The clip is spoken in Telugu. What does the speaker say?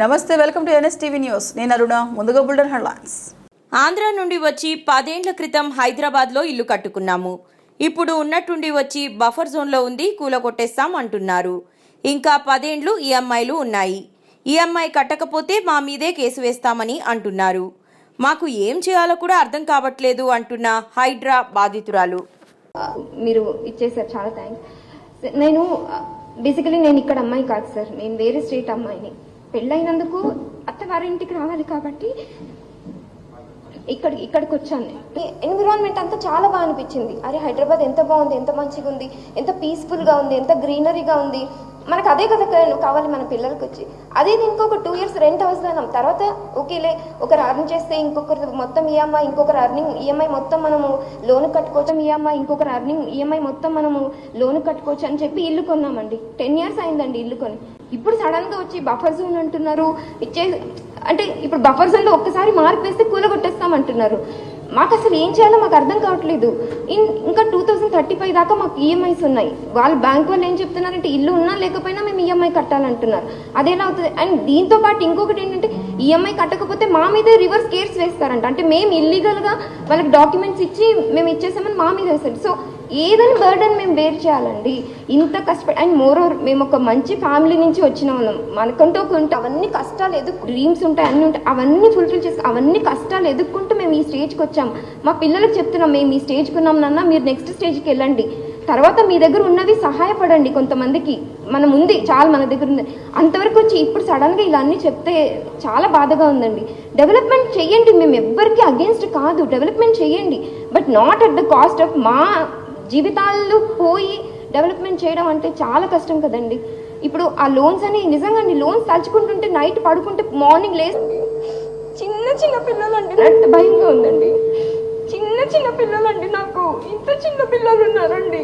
నమస్తే వెల్కమ్ టు ఎన్ఎస్టీవీ న్యూస్. నేను అరుణ ముందుగా బుల్డర్ హెడ్లైన్స్. ఆంధ్ర నుండి వచ్చి పదేండ్ల క్రితం హైదరాబాద్లో ఇల్లు కట్టుకున్నాము. ఇప్పుడు ఉన్నట్టుండి వచ్చి బఫర్ జోన్లో ఉంది కూలగొట్టేస్తాం అంటున్నారు. ఇంకా పదేండ్లు ఈఎంఐలు ఉన్నాయి. ఈఎంఐ కట్టకపోతే మా మీదే కేసు వేస్తామని అంటున్నారు. మాకు ఏం చేయాలో కూడా అర్థం కావట్లేదు అంటున్న హైడ్రా బాధితురాలు. మీరు ఇచ్చేసారు చాలా థ్యాంక్స్ నేను బేసికలీ నేను ఇక్కడ అమ్మాయి కాదు సార్. నేను వేరే స్టేట్ అమ్మాయిని. పెళ్ళైనందుకు అత్తవారింటికి రావాలి కాబట్టి ఇక్కడ ఇక్కడికి వచ్చాను ఎన్విరాన్మెంట్ అంతా చాలా బాగా అనిపించింది. అరే హైదరాబాద్ ఎంత బాగుంది ఎంత మంచిగా ఉంది ఎంత పీస్ఫుల్గా ఉంది ఎంత గ్రీనరీగా ఉంది. మనకు అదే కదా కావాలి మన పిల్లలకి వచ్చి అదే దీనికి ఒక టూ ఇయర్స్ రెంట్ హౌస్ అన్నాం తర్వాత ఓకేలే ఒకరు అర్న్ చేస్తే ఇంకొకరు మొత్తం ఈఎంఐ ఇంకొకరు అర్నింగ్ ఈఎంఐ మొత్తం మనము లోన్ కట్టుకోవచ్చు. ఈఎంఐ ఇంకొకరు అర్నింగ్ ఈఎంఐ మొత్తం మనము లోన్ కట్టుకోవచ్చు అని చెప్పి ఇల్లు కొన్నామండి. టెన్ ఇయర్స్ అయిందండి ఇల్లు కొని. ఇప్పుడు సడన్గా వచ్చి బఫర్ జోన్ అంటున్నారు. ఇచ్చే అంటే ఇప్పుడు బఫర్ జోన్లో ఒక్కసారి మార్పు వేస్తే కూలగొట్టేస్తాం అంటున్నారు మాకు అసలు ఏం చేయాలో మాకు అర్థం కావట్లేదు. ఇన్- ఇంకా టూ థౌసండ్ థర్టీ ఫైవ్ దాకా మాకు ఈఎంఐస్ ఉన్నాయి. వాళ్ళు బ్యాంక్ వాళ్ళు ఏం చెప్తున్నారంటే ఇల్లు ఉన్నా లేకపోయినా మేము ఈఎంఐ కట్టాలంటున్నారు. అదేలా అవుతుంది. అండ్ దీంతో పాటు ఇంకొకటి ఏంటంటే ఈఎంఐ కట్టకపోతే మా మీదే రివర్స్ కేర్స్ వేస్తారంట. అంటే మేము ఇల్లీగల్గా వాళ్ళకి డాక్యుమెంట్స్ ఇచ్చి మేము ఇచ్చేసామని మా మీద వేస్తారు. సో ఏదైనా బర్డన్ మేము బేర్ చేయాలండి. ఇంత కష్టపడి అండ్ మోర్ ఓవర్ మేము ఒక మంచి ఫ్యామిలీ నుంచి వచ్చిన వాళ్ళం. మనకంటూ ఒక ఉంటే అవన్నీ కష్టాలు ఎదుర్కొ డ్రీమ్స్ ఉంటాయి అన్నీ ఉంటాయి. అవన్నీ ఫుల్ఫిల్ చేసి అవన్నీ కష్టాలు ఎదుర్కొంటూ మేము ఈ స్టేజ్కి వచ్చాం. మా పిల్లలకు చెప్తున్నాం మేము ఈ స్టేజ్కి ఉన్నాం నాన్న మీరు నెక్స్ట్ స్టేజ్కి వెళ్ళండి. తర్వాత మీ దగ్గర ఉన్నవి సహాయపడండి కొంతమందికి. మనం ఉంది చాలా మన దగ్గర ఉంది. అంతవరకు వచ్చి ఇప్పుడు సడన్గా ఇలా అన్నీ చెప్తే చాలా బాధగా ఉందండి. డెవలప్మెంట్ చేయండి మేము ఎవ్వరికి అగేన్స్ట్ కాదు. డెవలప్మెంట్ చేయండి. But not at the cost of మా జీవితాలు పోయి డెవలప్మెంట్ చేయడం అంటే చాలా కష్టం కదండి. ఇప్పుడు ఆ లోన్స్ అని నిజంగా లోన్స్ తలుచుకుంటుంటే నైట్ పడుకుంటే మార్నింగ్ లేసి చిన్న చిన్న పిల్లలు అంటే భయంగా ఉందండి చిన్న చిన్న పిల్లలండి నాకు ఇంత చిన్న పిల్లలు ఉన్నారండి.